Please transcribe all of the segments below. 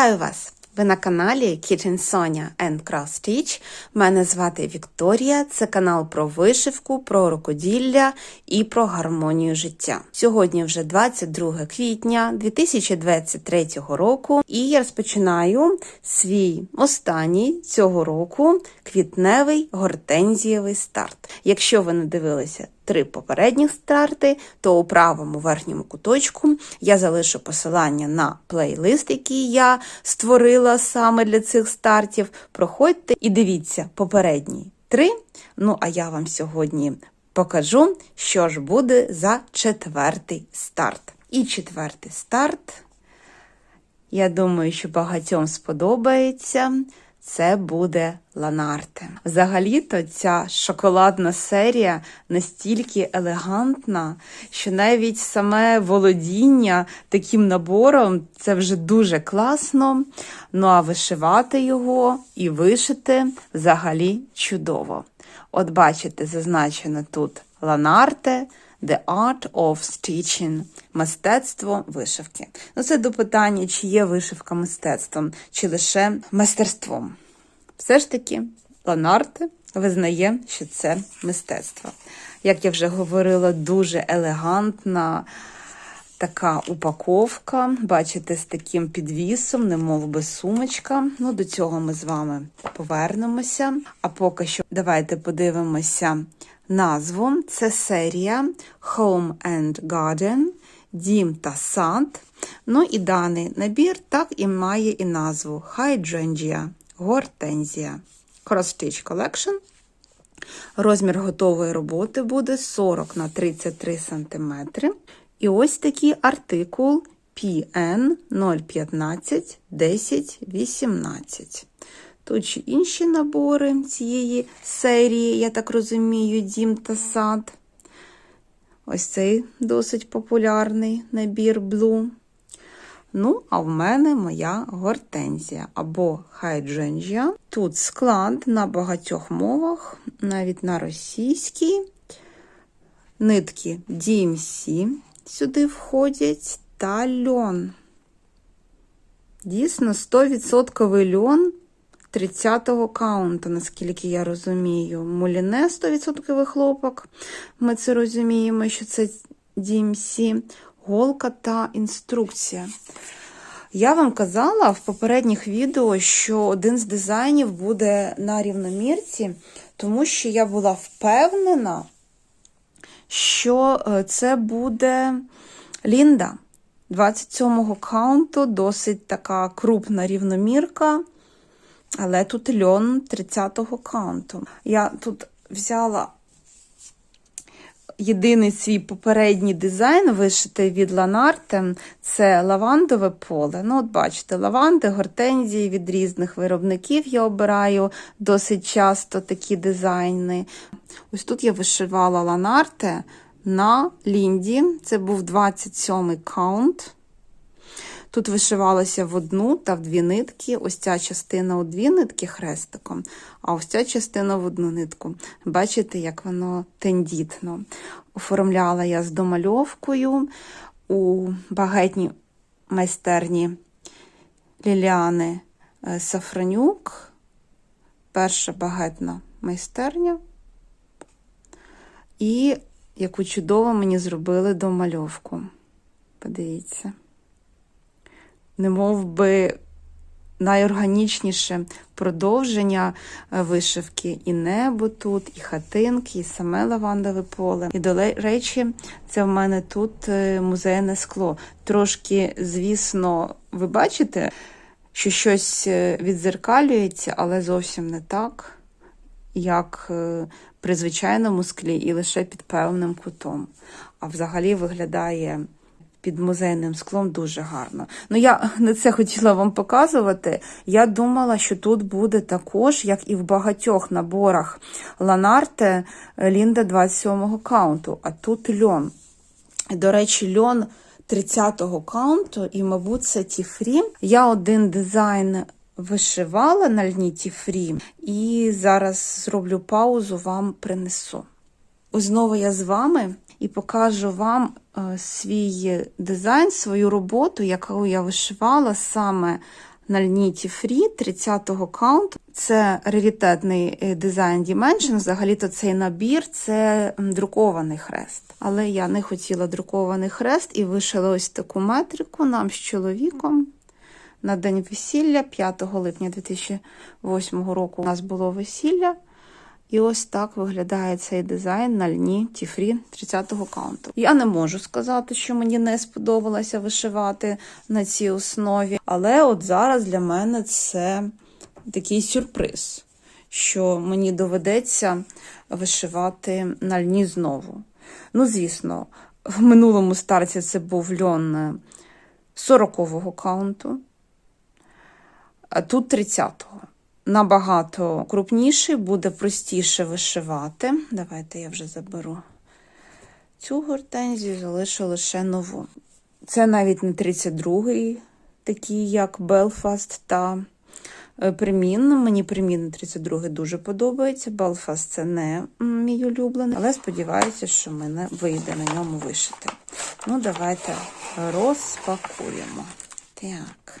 Вітаю вас! Ви на каналі Kitchen Sonia and Cross Stitch. Мене звати Вікторія. Це канал про вишивку, про рукоділля і про гармонію життя. Сьогодні вже 22 квітня 2023 року, і я розпочинаю свій останній цього року квітневий гортензієвий старт. Якщо ви не дивилися три попередніх старти, то у правому верхньому куточку я залишу посилання на плейлист, який я створила саме для цих стартів. Проходьте і дивіться попередні три. Ну, а я вам сьогодні покажу, що ж буде за четвертий старт. І четвертий старт, я думаю, що багатьом сподобається. Це буде Ланарте. Взагалі-то ця шоколадна серія настільки елегантна, що навіть саме володіння таким набором це вже дуже класно. Ну а вишивати його і вишити взагалі чудово. От бачите, зазначено тут Ланарте. The Art of Stitching – мистецтво вишивки. Ну, це до питання, чи є вишивка мистецтвом, чи лише майстерством. Все ж таки, Ланарте визнає, що це мистецтво. Як я вже говорила, дуже елегантна така упаковка. Бачите, з таким підвісом, немов би сумочка. Ну, до цього ми з вами повернемося. А поки що, давайте подивимося назву. Це серія Home and Garden, Дім та сад. Ну і даний набір так і має і назву Hydrangea, Гортензія. Cross-Stitch Collection. Розмір готової роботи буде 40 на 33 см. І ось такий артикул PN 015 10 18. Тут інші набори цієї серії, я так розумію, дім та сад. Ось цей досить популярний набір Blue. Ну, а в мене моя гортензія або хайдженжія. Тут склад на багатьох мовах, навіть на російській. Нитки DMC сюди входять та льон. Дійсно, 100% льон 30-го каунту, наскільки я розумію. Муліне 100% хлопок. Ми це розуміємо, що це DMC, голка та інструкція. Я вам казала в попередніх відео, що один з дизайнів буде на рівномірці, тому що я була впевнена, що це буде Лінда. 27-го каунту досить така крупна рівномірка. Але тут льон 30-го каунту. Я тут взяла єдиний свій попередній дизайн, вишитий від Ланарте, це лавандове поле. Ну, от бачите, лаванди, гортензії від різних виробників я обираю досить часто такі дизайни. Ось тут я вишивала Ланарте на Лінді. Це був 27-й каунт. Тут вишивалося в одну та в дві нитки. Ось ця частина у дві нитки хрестиком, а ось ця частина в одну нитку. Бачите, як воно тендітно. Оформляла я з домальовкою у багетній майстерні Ліліани Сафронюк. Перша багетна майстерня. І яку чудово мені зробили домальовку. Подивіться не би найорганічніше продовження вишивки і небо тут, і хатинки, і саме лавандове поле. І до речі, це в мене тут музейне скло. Трошки, звісно, ви бачите, що щось відзеркалюється, але зовсім не так, як при звичайному склі, і лише під певним кутом. А взагалі виглядає під музейним склом дуже гарно. Ну, я не це хотіла вам показувати. Я думала, що тут буде також, як і в багатьох наборах Ланарте Лінда 27-го каунту, а тут льон. До речі, льон 30-го каунту, і, мабуть, це Тіфрі. Я один дизайн. Вишивала на льні Тіфрі, і зараз зроблю паузу, вам принесу. Знову я з вами і покажу вам свій дизайн, свою роботу, яку я вишивала саме на льніті Free 30-го каунт. Це раритетний е, дизайн Dimension. Взагалі-то цей набір це друкований хрест. Але я не хотіла друкований хрест і вишила ось таку метрику нам з чоловіком. На день весілля, 5 липня 2008 року, у нас було весілля. І ось так виглядає цей дизайн на льні Тіфрі 30-го каунту. Я не можу сказати, що мені не сподобалося вишивати на цій основі, але от зараз для мене це такий сюрприз, що мені доведеться вишивати на льні знову. Ну, звісно, в минулому старті це був льон 40-го каунту, а тут 30-го набагато крупніший, буде простіше вишивати. Давайте я вже заберу цю гортензію, залишу лише нову. Це навіть не 32-й, такий як Белфаст та е, Примін. Мені Примін 32 дуже подобається. Белфаст це не мій улюблений, але сподіваюся, що мене вийде на ньому вишити. Ну, давайте розпакуємо. Так.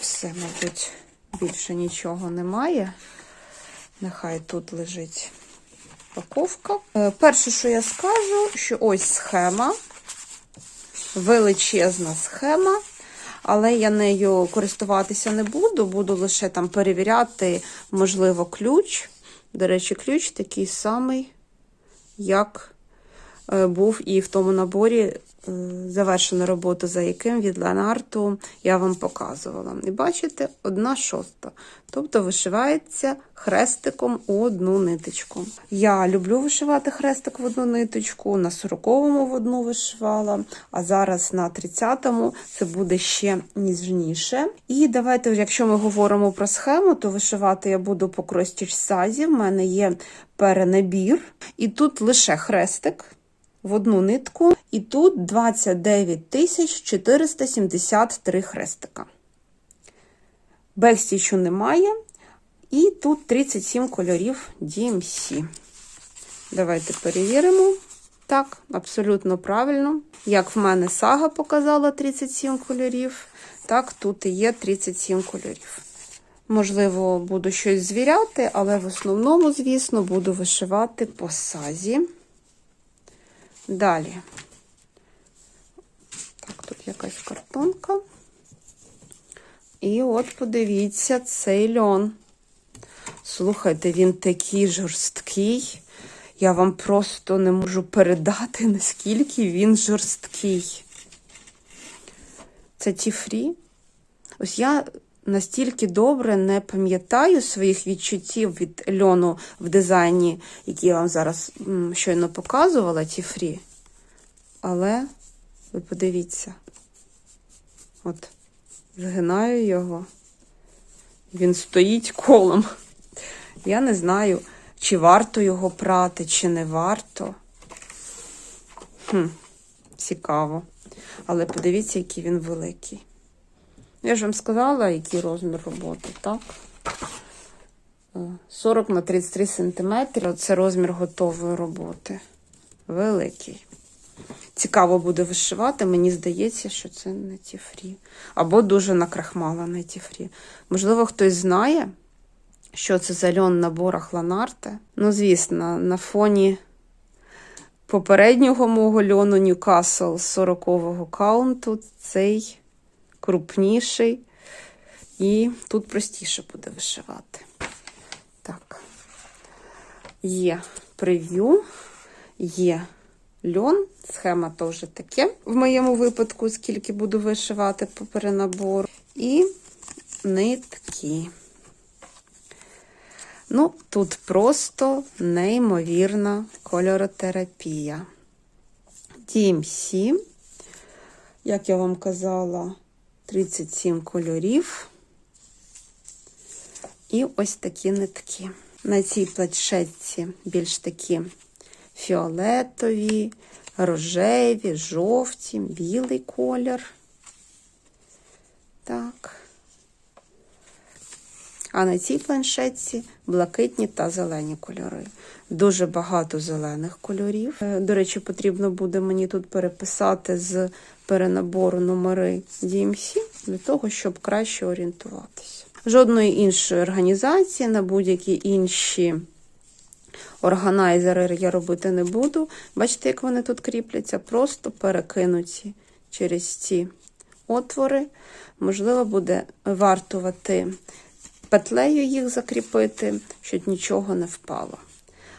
Все, мабуть, більше нічого немає. Нехай тут лежить паковка. Е, Перше, що я скажу, що ось схема, величезна схема, але я нею користуватися не буду, буду лише там перевіряти, можливо, ключ. До речі, ключ такий самий, як е, був і в тому наборі е, завершена робота, за яким від Ленарту я вам показувала. І бачите, одна шоста. Тобто вишивається хрестиком у одну ниточку. Я люблю вишивати хрестик в одну ниточку, на 40-му в одну вишивала, а зараз на 30-му це буде ще ніжніше. І давайте, якщо ми говоримо про схему, то вишивати я буду по кростіч сазі. В мене є перенабір, і тут лише хрестик в одну нитку, і тут 29 473 хрестика. Бекстічу немає, і тут 37 кольорів DMC. Давайте перевіримо. Так, абсолютно правильно. Як в мене сага показала 37 кольорів, так тут і є 37 кольорів. Можливо, буду щось звіряти, але в основному, звісно, буду вишивати по сазі. Далі. Так, тут якась картонка. І от подивіться цей льон. Слухайте, він такий жорсткий. Я вам просто не можу передати, наскільки він жорсткий. Це тіфрі. Ось я настільки добре не пам'ятаю своїх відчуттів від льону в дизайні, який я вам зараз щойно показувала, тіфрі. Але ви подивіться, от, згинаю його. Він стоїть колом. Я не знаю, чи варто його прати, чи не варто. Хм, Цікаво. Але подивіться, який він великий. Я ж вам сказала, який розмір роботи, так? Е, 40 на 33 сантиметри. Це розмір готової роботи. Великий. Цікаво буде вишивати. Мені здається, що це не тіфрі. Або дуже накрахмала на тіфрі. Можливо, хтось знає, що це за льон на борах Ланарте. Ну, звісно, на фоні попереднього мого льону Ньюкасл 40-го каунту цей крупніший. І тут простіше буде вишивати. Так, є прев'ю, є льон, схема теж таке. В моєму випадку, скільки буду вишивати по перенабору. І нитки. Ну, тут просто неймовірна кольоротерапія. DMC, як я вам казала, 37 кольорів. І ось такі нитки. На цій планшетці більш такі фіолетові, рожеві, жовті, білий колір. Так. А на цій планшетці блакитні та зелені кольори. Дуже багато зелених кольорів. Е, До речі, потрібно буде мені тут переписати з перенабору номери DMC для того, щоб краще орієнтуватися. Жодної іншої організації на будь-які інші органайзери я робити не буду. Бачите, як вони тут кріпляться? Просто перекинуті через ці отвори. Можливо, буде вартувати петлею їх закріпити, щоб нічого не впало.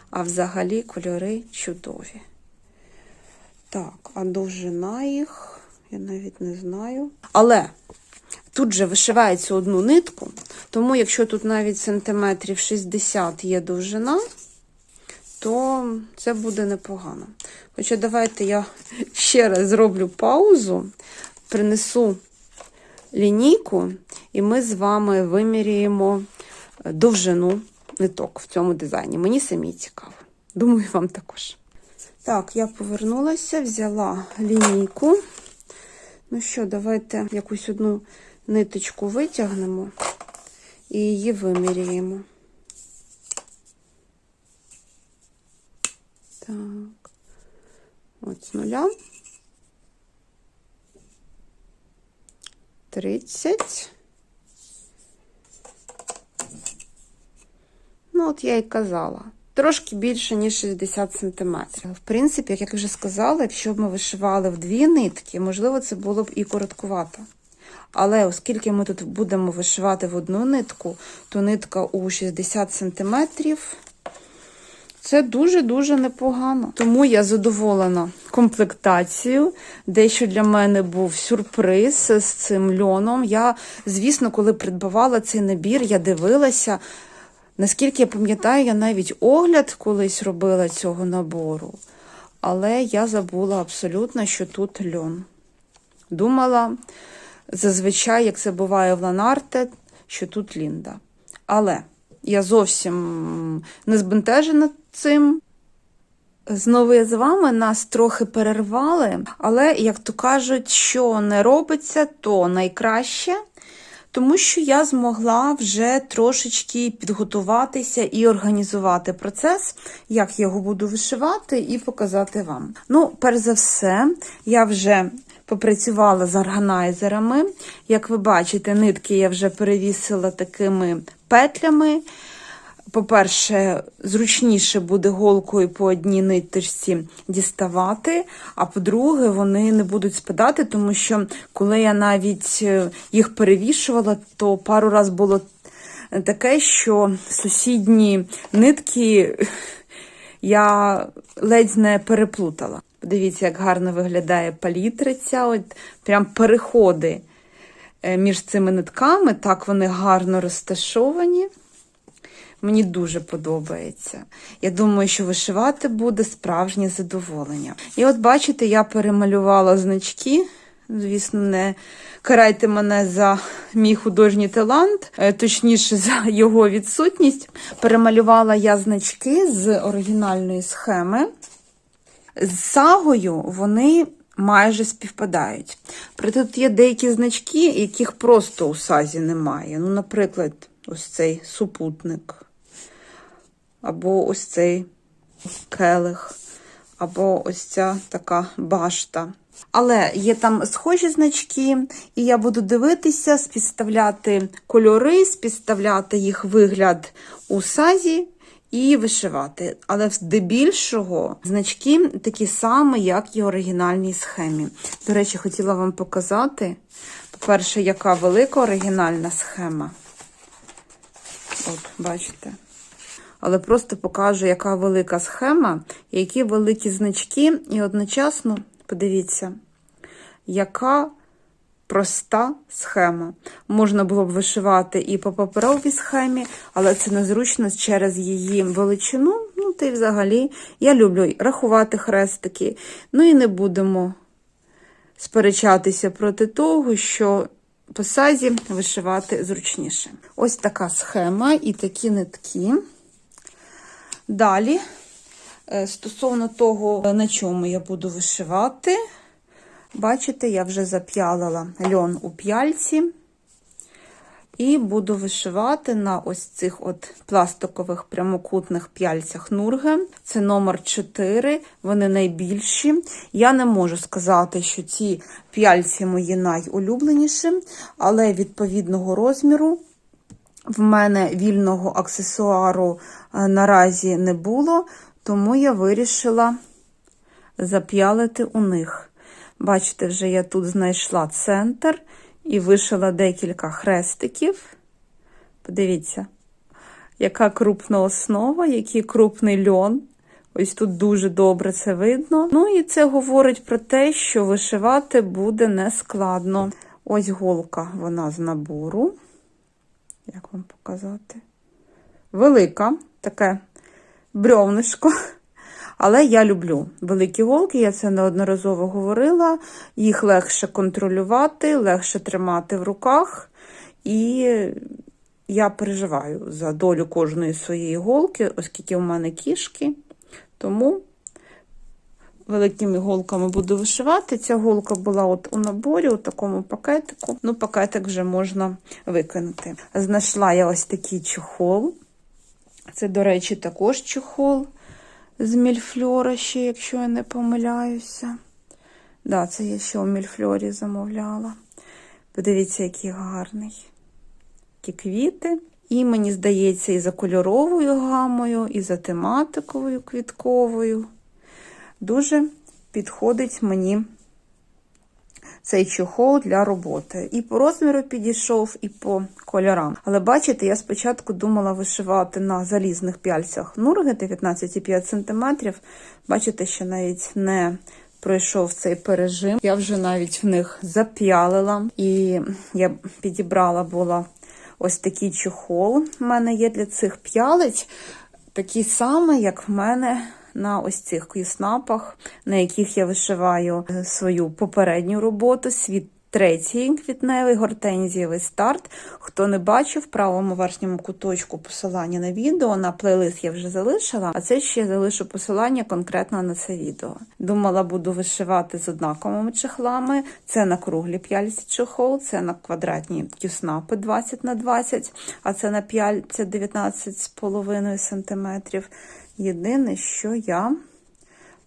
А взагалі кольори чудові. Так, а довжина їх, я навіть не знаю. Але тут же вишивається одну нитку, тому якщо тут навіть сантиметрів 60 є довжина, то це буде непогано. Хоча давайте я ще раз зроблю паузу, принесу лінійку, і ми з вами виміряємо довжину ниток в цьому дизайні. Мені самі цікаво. Думаю, вам також. Так, я повернулася, взяла лінійку. Ну що, давайте якусь одну ниточку витягнемо і її виміряємо. Так, от з нуля. 30. Ну, от я і казала. Трошки більше, ніж 60 см. В принципі, як я вже сказала, якщо б ми вишивали в дві нитки, можливо, це було б і короткувато. Але оскільки ми тут будемо вишивати в одну нитку, то нитка у 60 см це дуже-дуже непогано. Тому я задоволена комплектацією. Дещо для мене був сюрприз з цим льоном. Я, звісно, коли придбавала цей набір, я дивилася. Наскільки я пам'ятаю, я навіть огляд колись робила цього набору, але я забула абсолютно, що тут льон. Думала, зазвичай, як це буває в Ланарте, що тут Лінда. Але я зовсім не збентежена цим. Знову я з вами нас трохи перервали, але, як то кажуть, що не робиться, то найкраще. Тому що я змогла вже трошечки підготуватися і організувати процес, як я його буду вишивати, і показати вам. Ну, перш за все, я вже попрацювала з органайзерами. Як ви бачите, нитки я вже перевісила такими петлями. По-перше, зручніше буде голкою по одній ниточці діставати, а по-друге, вони не будуть спадати, тому що коли я навіть е, їх перевішувала, то пару раз було таке, що сусідні нитки я ледь не переплутала. Подивіться, як гарно виглядає палітриця, от прям переходи між цими нитками, так вони гарно розташовані. Мені дуже подобається. Я думаю, що вишивати буде справжнє задоволення. І от, бачите, я перемалювала значки. Звісно, не карайте мене за мій художній талант, е, точніше, за його відсутність. Перемалювала я значки з оригінальної схеми. З сагою вони майже співпадають. Проте тут є деякі значки, яких просто у сазі немає. Ну, наприклад, ось цей супутник або ось цей келих, або ось ця така башта. Але є там схожі значки, і я буду дивитися, співставляти кольори, співставляти їх вигляд у сазі і вишивати. Але здебільшого значки такі самі, як і оригінальній схемі. До речі, хотіла вам показати, по-перше, яка велика оригінальна схема. От, бачите? але просто покажу, яка велика схема, які великі значки, і одночасно, подивіться, яка проста схема. Можна було б вишивати і по паперовій схемі, але це незручно через її величину. Ну, та й взагалі, я люблю рахувати хрестики. Ну і не будемо сперечатися проти того, що. По сазі вишивати зручніше. Ось така схема і такі нитки. Далі, е, стосовно того, на чому я буду вишивати, бачите, я вже зап'ялила льон у п'яльці. І буду вишивати на ось цих от пластикових прямокутних п'яльцях Нурге. Це номер 4, вони найбільші. Я не можу сказати, що ці п'яльці мої найулюбленіші, але відповідного розміру в мене вільного аксесуару е, наразі не було, тому я вирішила зап'ялити у них. Бачите, вже я тут знайшла центр і вишила декілька хрестиків. Подивіться, яка крупна основа, який крупний льон. Ось тут дуже добре це видно. Ну і це говорить про те, що вишивати буде нескладно. Ось голка, вона з набору. Як вам показати? Велика, таке брьовнишко. Але я люблю великі голки, я це неодноразово говорила. Їх легше контролювати, легше тримати в руках. І я переживаю за долю кожної своєї голки, оскільки у мене кішки. Тому великими голками буду вишивати. Ця голка була от у наборі, у такому пакетику. Ну, пакетик вже можна викинути. Знайшла я ось такий чохол. Це, до речі, також чохол з мільфльора ще, якщо я не помиляюся. Да, це я ще у мільфльорі замовляла. Подивіться, який гарний. Які квіти. І мені здається, і за кольоровою гамою, і за тематиковою квітковою. Дуже підходить мені цей чохол для роботи. І по розміру підійшов, і по кольорам. Але бачите, я спочатку думала вишивати на залізних пяльцях Нурги 19,5 см. Бачите, що навіть не пройшов цей пережим. Я вже навіть в них зап'ялила. І я підібрала була ось такий чохол. У мене є для цих п'ялиць. Такий самий, як в мене на ось цих кюснапах, на яких я вишиваю свою попередню роботу, світ третій квітневий гортензієвий старт. Хто не бачив, в правому верхньому куточку посилання на відео, на плейлист я вже залишила, а це ще залишу посилання конкретно на це відео. Думала, буду вишивати з однаковими чехлами. Це на круглі п'яльці чехол, це на квадратні кюснапи 20 на 20, а це на п'яльці 19,5 см. Єдине, що я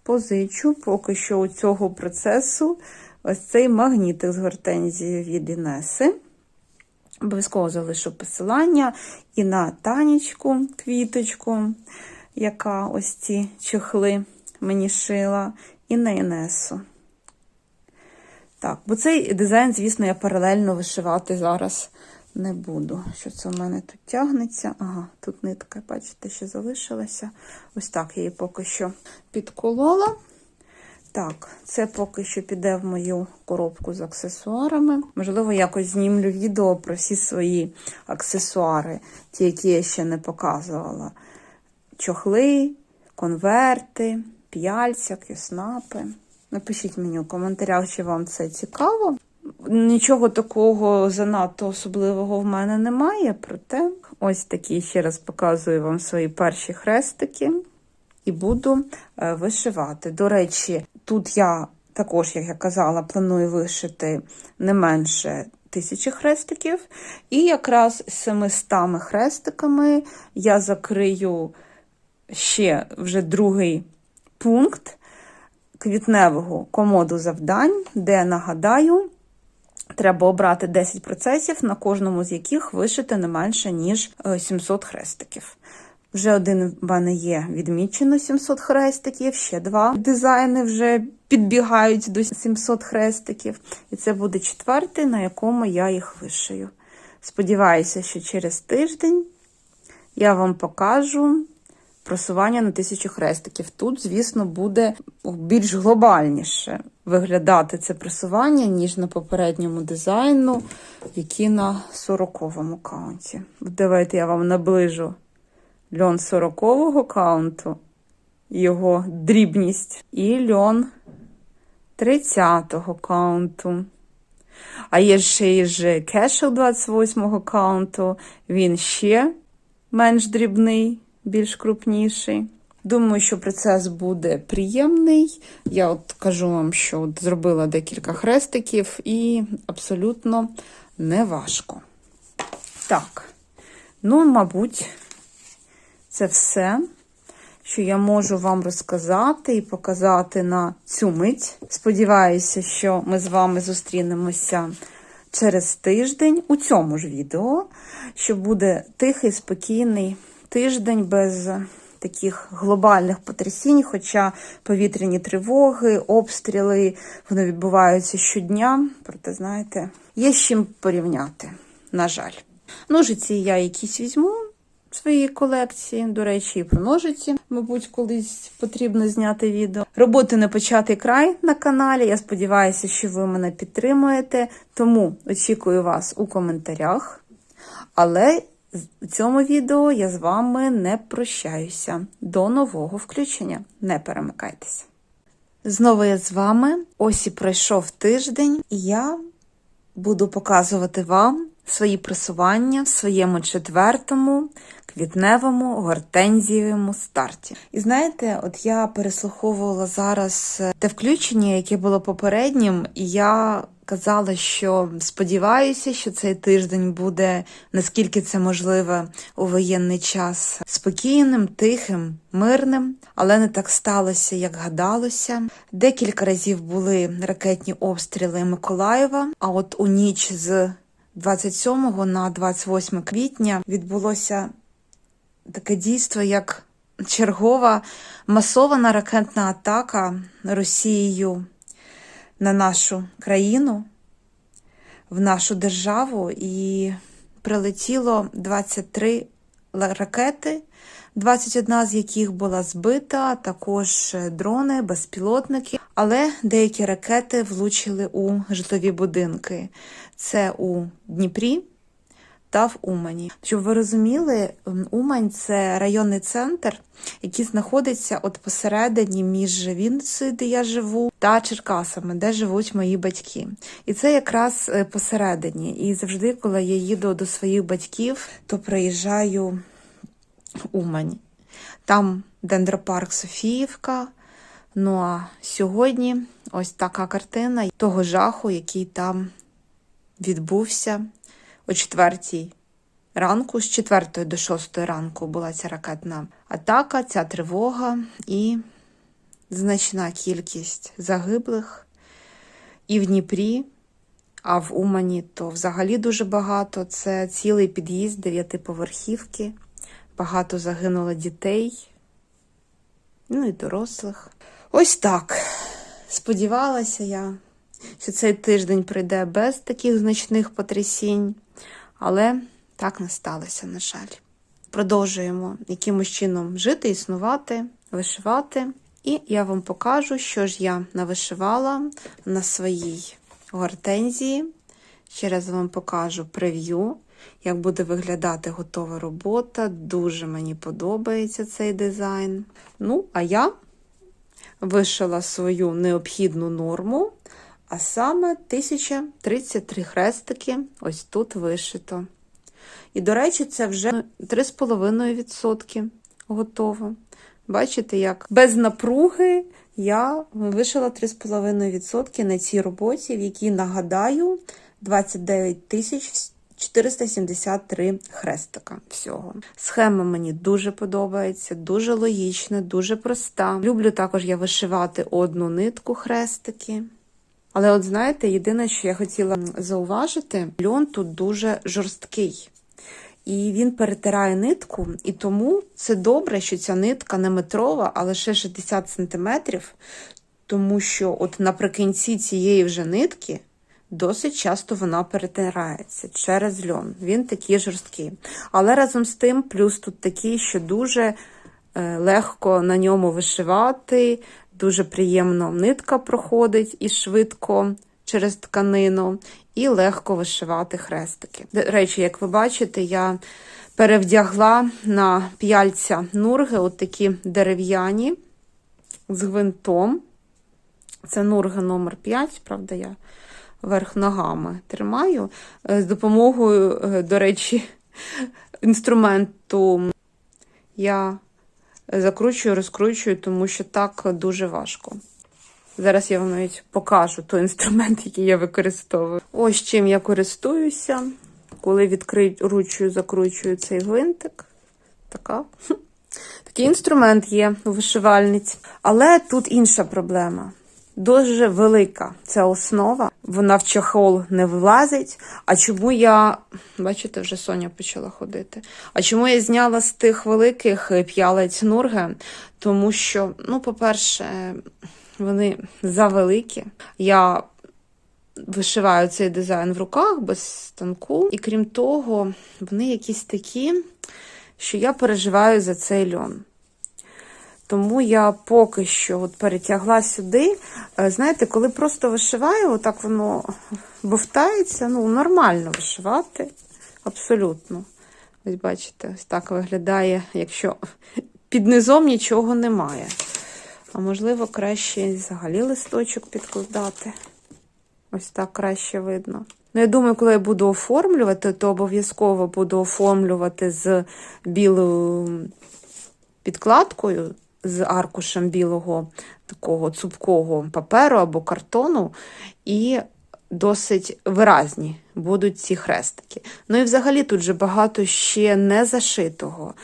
позичу поки що у цього процесу ось цей магнітик з гортензії від Інеси. Обов'язково залишу посилання і на танічку, квіточку, яка ось ці чехли мені шила, і на Інесу. Так, бо цей дизайн, звісно, я паралельно вишивати зараз не буду. Що це у мене тут тягнеться? Ага, тут нитка, бачите, ще залишилася. Ось так я її поки що підколола. Так, це поки що піде в мою коробку з аксесуарами. Можливо, якось знімлю відео про всі свої аксесуари, ті, які я ще не показувала. Чохли, конверти, п'яльця, кюснапи. Напишіть мені у коментарях, чи вам це цікаво. Нічого такого занадто особливого в мене немає, проте ось такі ще раз показую вам свої перші хрестики і буду е, вишивати. До речі, тут я також, як я казала, планую вишити не менше тисячі хрестиків. І якраз 700 хрестиками я закрию ще вже другий пункт квітневого комоду завдань, де нагадаю. Треба обрати 10 процесів, на кожному з яких вишити не менше, ніж 700 хрестиків. Вже один в мене є відмічено 700 хрестиків, ще два дизайни вже підбігають до 700 хрестиків. І це буде четвертий, на якому я їх вишию. Сподіваюся, що через тиждень я вам покажу просування на тисячу хрестиків. Тут, звісно, буде більш глобальніше виглядати це просування, ніж на попередньому дизайну, який на 40-му каунті. Давайте я вам наближу льон 40-го каунту, його дрібність, і льон 30-го каунту. А є ще і ж кешел 28-го каунту, він ще менш дрібний, більш крупніший. Думаю, що процес буде приємний. Я от кажу вам, що от зробила декілька хрестиків і абсолютно не важко. Так, ну, мабуть, це все, що я можу вам розказати і показати на цю мить. Сподіваюся, що ми з вами зустрінемося через тиждень у цьому ж відео, що буде тихий, спокійний тиждень без таких глобальних потрясінь, хоча повітряні тривоги, обстріли вони відбуваються щодня. Проте, знаєте, є з чим порівняти, на жаль. Ножиці я якісь візьму в своїй колекції. До речі, і про ножиці, мабуть, колись потрібно зняти відео. Роботи не початий край на каналі. Я сподіваюся, що ви мене підтримуєте. Тому очікую вас у коментарях. Але у цьому відео я з вами не прощаюся. До нового включення. Не перемикайтеся. Знову я з вами. Ось і пройшов тиждень, і я буду показувати вам свої просування в своєму четвертому квітневому гортензієвому старті. І знаєте, от я переслуховувала зараз е, те включення, яке було попереднім, і я казала, що сподіваюся, що цей тиждень буде наскільки це можливо у воєнний час спокійним, тихим, мирним, але не так сталося, як гадалося. Декілька разів були ракетні обстріли Миколаєва. А от у ніч з 27 на 28 квітня відбулося таке дійство, як чергова масована ракетна атака Росією на нашу країну, в нашу державу, і прилетіло 23 ракети, 21 з яких була збита, також дрони, безпілотники, але деякі ракети влучили у житлові будинки. Це у Дніпрі та Умані. Щоб ви розуміли, Умань це районний центр, який знаходиться от посередині між Вінницею, де я живу, та Черкасами, де живуть мої батьки. І це якраз е, посередині. І завжди, коли я їду до своїх батьків, то приїжджаю в Умань. Там дендропарк Софіївка. Ну а сьогодні ось така картина того жаху, який там відбувся о четвертій ранку, з четвертої до шостої ранку була ця ракетна атака, ця тривога і значна кількість загиблих і в Дніпрі, а в Умані то взагалі дуже багато. Це цілий під'їзд дев'ятиповерхівки, багато загинуло дітей, ну і дорослих. Ось так. Сподівалася я, що цей тиждень прийде без таких значних потрясінь. Але так не сталося, на жаль. Продовжуємо якимось чином жити, існувати, вишивати. І я вам покажу, що ж я навишивала на своїй гортензії. Ще раз вам покажу прев'ю, як буде виглядати готова робота. Дуже мені подобається цей дизайн. Ну, а я вишила свою необхідну норму. А саме 1033 хрестики ось тут вишито. І, до речі, це вже 3,5% готово. Бачите, як без напруги я вишила 3,5% на цій роботі, в якій, нагадаю, 29 тисяч 473 хрестика всього. Схема мені дуже подобається, дуже логічна, дуже проста. Люблю також я вишивати одну нитку хрестики. Але, от знаєте, єдине, що я хотіла зауважити, льон тут дуже жорсткий. І він перетирає нитку, і тому це добре, що ця нитка не метрова, а лише 60 см, тому що от наприкінці цієї вже нитки досить часто вона перетирається через льон. Він такий жорсткий. Але разом з тим, плюс тут такий, що дуже е, легко на ньому вишивати, Дуже приємно нитка проходить і швидко через тканину, і легко вишивати хрестики. До речі, як ви бачите, я перевдягла на п'яльця нурги, от такі дерев'яні з гвинтом. Це нурги номер 5 правда, я верх ногами тримаю. Е, з допомогою, е, до речі, інструменту я закручую, розкручую, тому що так дуже важко. Зараз я вам навіть покажу той інструмент, який я використовую. Ось чим я користуюся. коли відкручую, закручую цей гвинтик. Така. Такий інструмент є у вишивальниць. Але тут інша проблема. Дуже велика ця основа, вона в чохол не влазить. А чому я, бачите, вже Соня почала ходити. А чому я зняла з тих великих п'ялець Нурге? Тому що, ну, по-перше, вони завеликі. Я вишиваю цей дизайн в руках без станку. І крім того, вони якісь такі, що я переживаю за цей льон. Тому я поки що от перетягла сюди. Е, Знаєте, коли просто вишиваю, отак воно бовтається, ну, нормально вишивати. Абсолютно. Ось бачите, ось так виглядає, якщо під низом нічого немає. А можливо, краще взагалі листочок підкладати. Ось так краще видно. Ну, я думаю, коли я буду оформлювати, то обов'язково буду оформлювати з білою підкладкою, з аркушем білого такого цупкого паперу або картону, і досить виразні будуть ці хрестики. Ну і взагалі тут же багато ще не зашитого.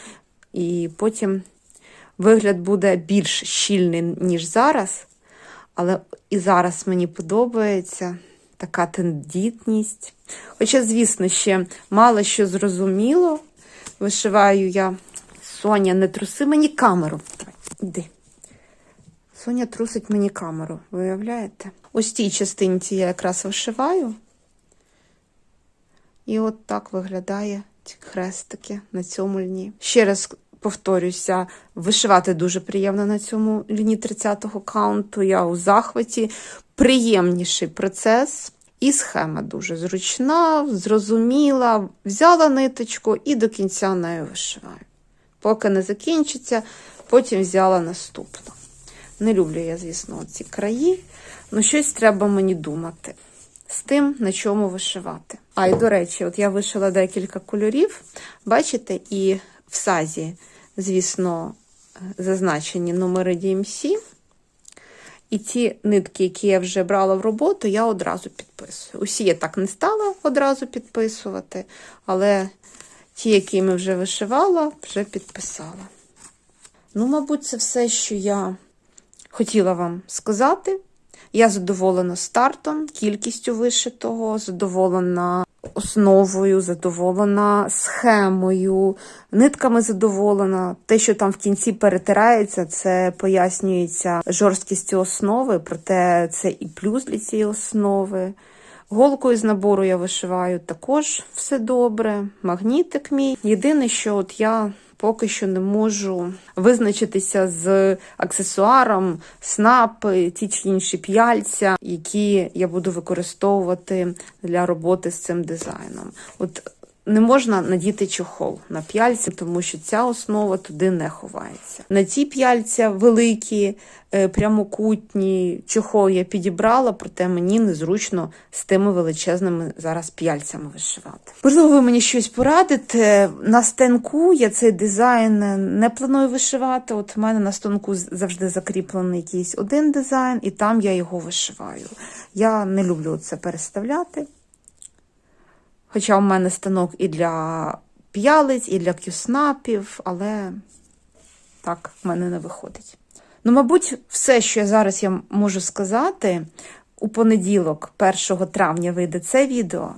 І потім вигляд буде більш щільний, ніж зараз. Але і зараз мені подобається така тендітність. Хоча, звісно, ще мало що зрозуміло. Вишиваю я. Соня, не труси мені камеру. Іди. Соня трусить мені камеру, виявляєте? Ось цій частинці я якраз вишиваю. І от так виглядає ці хрестики на цьому льні. Ще раз повторюся, вишивати дуже приємно на цьому ліні 30-го каунту. Я у захваті. Приємніший процес. І схема дуже зручна, зрозуміла. Взяла ниточку і до кінця нею вишиваю. Поки не закінчиться, потім взяла наступну. Не люблю я, звісно, ці краї, але щось треба мені думати з тим, на чому вишивати. А, і до речі, от я вишила декілька кольорів, бачите, і в сазі, звісно, зазначені номери DMC. І ті нитки, які я вже брала в роботу, я одразу підписую. Усі я так не стала одразу підписувати, але ті, які ми вже вишивала, вже підписала. Ну, мабуть, це все, що я хотіла вам сказати. Я задоволена стартом, кількістю вишитого, задоволена основою, задоволена схемою, нитками задоволена. Те, що там в кінці перетирається, це пояснюється жорсткістю основи, проте це і плюс для цієї основи. Голкою з набору я вишиваю також все добре. Магнітик мій. Єдине, що от я поки що не можу визначитися з аксесуаром, снапи, ті чи інші п'яльця, які я буду використовувати для роботи з цим дизайном. От не можна надіти чохол на п'яльці, тому що ця основа туди не ховається. На ці п'яльця великі, е, прямокутні чохол я підібрала, проте мені незручно з тими величезними зараз п'яльцями вишивати. Можливо, ви мені щось порадите. На станку я цей дизайн не планую вишивати. От в мене на станку завжди закріплений якийсь один дизайн, і там я його вишиваю. Я не люблю це переставляти. Хоча у мене станок і для п'ялиць, і для кюснапів, але так в мене не виходить. Ну, мабуть, все, що я зараз я можу сказати, у понеділок, 1 травня, вийде це відео.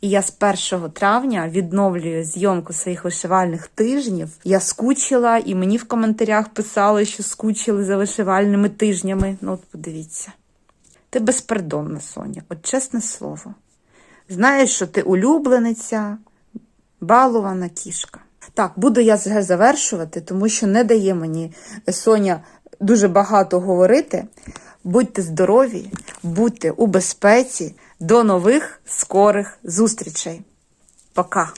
І я з 1 травня відновлюю зйомку своїх вишивальних тижнів. Я скучила, і мені в коментарях писали, що скучили за вишивальними тижнями. Ну, от подивіться. Ти безпардонна, Соня, от чесне слово. Знаєш, що ти улюблениця, балована кішка. Так, буду я завершувати, тому що не дає мені Соня дуже багато говорити. Будьте здорові, будьте у безпеці. До нових скорих зустрічей. Пока!